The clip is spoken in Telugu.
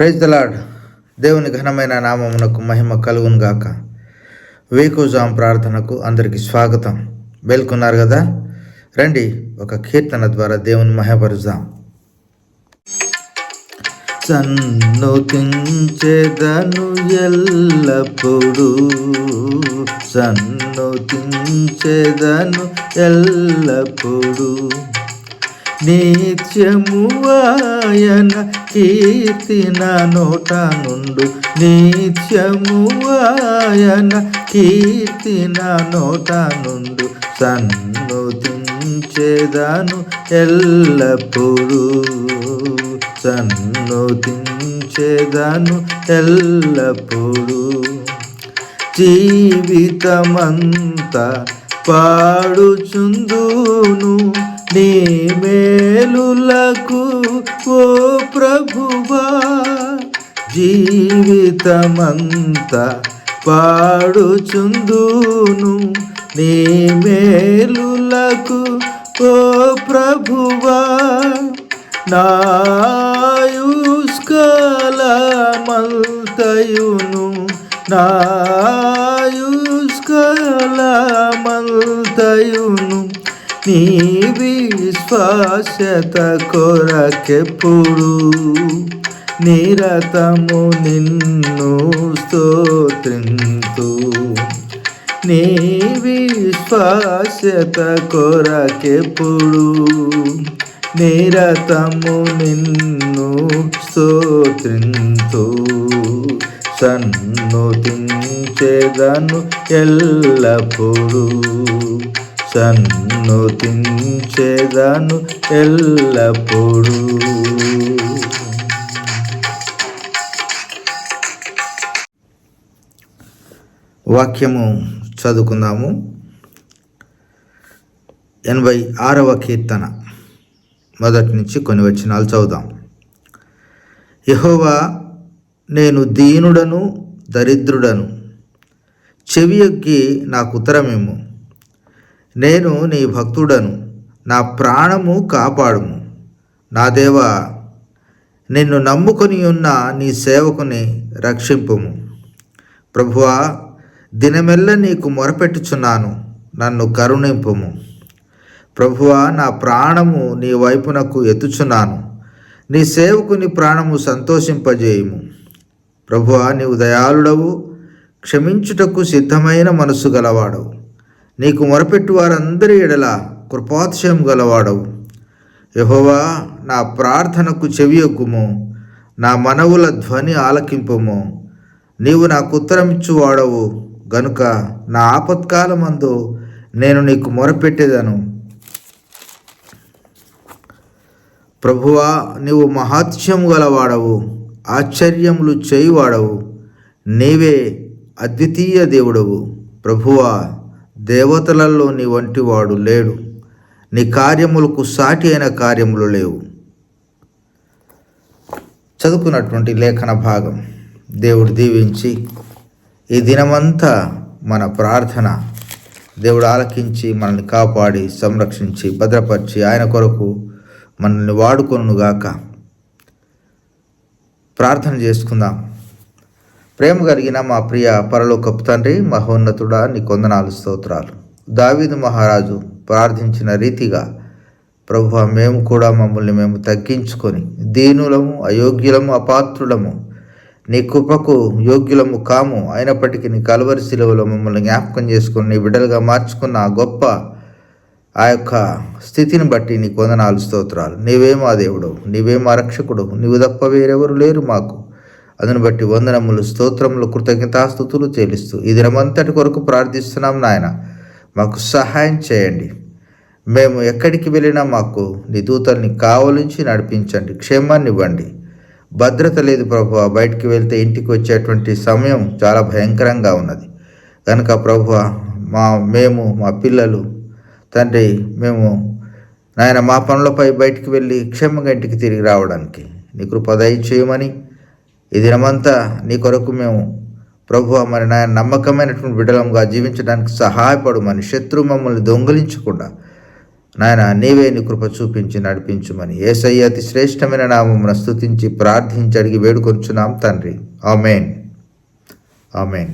ప్రైజ్ దలాడ్ దేవుని ఘనమైన నామమునకు మహిమ కలుగును గాక. వేకుజాం ప్రార్థనకు అందరికీ స్వాగతం. మేల్కొన్నారు కదా? రండి ఒక కీర్తన ద్వారా దేవుని మహిమపరుద్దాం. సన్నుతించెదను ఎల్లప్పుడు సన్నుతించెదను ఎల్లప్పుడు. నిత్యము ఆయన నా నోట నుండు. నిత్యము ఆయన నా నోట నుండు. సన్నుతించేదాను ఎల్లప్పుడూ. సన్నుతించేదాను ఎల్లప్పుడూ. జీవితమంతా పాడుచుందును. నీ మేలులకు ఓ ప్రభువా జీవితమంతా పాడుచుందును. నీ మేలులకు ఓ ప్రభువా నాయుష్కలమంతయును నాయుష్కలమంతయును నీ విశ్వాసత కొరకెప్పుడు నిరతము నిన్ను స్తోత్రింతు. నీ విశ్వాసత కొరకెప్పుడు నిరతము నిన్ను స్తోత్రింతు. సన్ను తించేదను ఎల్లప్పుడూ సన్నుతించేదాను ఎల్లప్పుడూ. వాక్యము చదువుకుందాము. ఎనభై ఆరవ కీర్తన. మొదటి నుంచి కొన్ని వచనాలు చదువుదాం. యహోవా నేను దీనుడను దరిద్రుడను. చెవి ఎక్కి నాకు ఉత్తరమేమో? నేను నీ భక్తుడను నా ప్రాణము కాపాడుము. నా దేవ నిన్ను నమ్ముకొని ఉన్న నీ సేవకుని రక్షింపుము. ప్రభువా దినమెల్ల నీకు మొరపెట్టుచున్నాను నన్ను కరుణింపుము. ప్రభువా నా ప్రాణము నీ వైపునకు ఎత్తుచున్నాను నీ సేవకుని ప్రాణము సంతోషింపజేయము. ప్రభువా నీవు దయాళుడవు క్షమించుటకు సిద్ధమైన మనసు గలవాడవు. నీకు మొరపెట్టు వారందరి ఎడల కృపాతిశయం గలవాడవు. యహోవా నా ప్రార్థనకు చెవియొక్కుము నా మనవుల ధ్వని ఆలకింపము. నీవు నాకు ఉత్తరమిచ్చువాడవు గనుక నా ఆపత్కాలమందు నేను నీకు మొరపెట్టేదను. ప్రభువా నీవు మహాత్స్యం గలవాడవు ఆశ్చర్యములు చేయువాడవు నీవే అద్వితీయ దేవుడవు. ప్రభువా దేవతలలో నీ వంటి వాడు లేడు. నీ కార్యములకు సాటి అయిన కార్యములు లేవు. చదువుకున్నటువంటి లేఖన భాగం. దేవుడు దీవించి ఈ దినమంతా మన ప్రార్థన దేవుడు ఆలకించి మనల్ని కాపాడి సంరక్షించి భద్రపరిచి ఆయన కొరకు మనల్ని వాడుకొనుగాక. ప్రార్థన చేసుకుందాం. ప్రేమ కలిగిన మా ప్రియ పరలోకపు తండ్రి మహోన్నతుడా నీ కొందనాలు స్తోత్రాలు. దావీదు మహారాజు ప్రార్థించిన రీతిగా ప్రభు మేము కూడా మమ్మల్ని మేము తగ్గించుకొని దీనులము అయోగ్యులము అపాత్రులము నీ కృపకు యోగ్యులము కాము. అయినప్పటికీ నీ కలవరి శిలువలో మమ్మల్ని జ్ఞాపకం చేసుకుని నీ బిడ్డలుగా మార్చుకున్న ఆ గొప్ప ఆ యొక్క స్థితిని బట్టి నీ కొందనాలు స్తోత్రాలు. నీవే మా దేవుడు నీవే మా రక్షకుడు నీవు తప్ప వేరెవరు లేరు మాకు. అందును బట్టి వందనములు స్తోత్రములు కృతజ్ఞతాస్థుతులు చెల్లిస్తూ ఈ దినమంతటి కొరకు ప్రార్థిస్తున్నాం నాయన. మాకు సహాయం చేయండి. మేము ఎక్కడికి వెళ్ళినా మాకు నీ దూతల్ని కావలించి నడిపించండి క్షేమాన్ని ఇవ్వండి భద్రత లేదు ప్రభు బయటికి వెళ్తే ఇంటికి వచ్చేటువంటి సమయం చాలా భయంకరంగా ఉన్నది. కనుక ప్రభు మా మేము మా పిల్లలు తండ్రి మేము నాయన మా పనులపై బయటికి వెళ్ళి క్షేమంగా ఇంటికి తిరిగి రావడానికి నీ కృప దయచేయమని ఈ దినమంతా నీ కొరకు మేము ప్రభు మరి నాయన నమ్మకమైనటువంటి బిడ్డలంగా జీవించడానికి సహాయపడమని శత్రు మమ్మల్ని దొంగిలించకుండా నాయన నీవే నీ కృప చూపించి నడిపించుమని ఏసయ్య అతి శ్రేష్టమైన నామమున స్థుతించి ప్రార్థించి అడిగి వేడుకొంచున్నాం తండ్రి. ఆమెన్. ఆమెన్.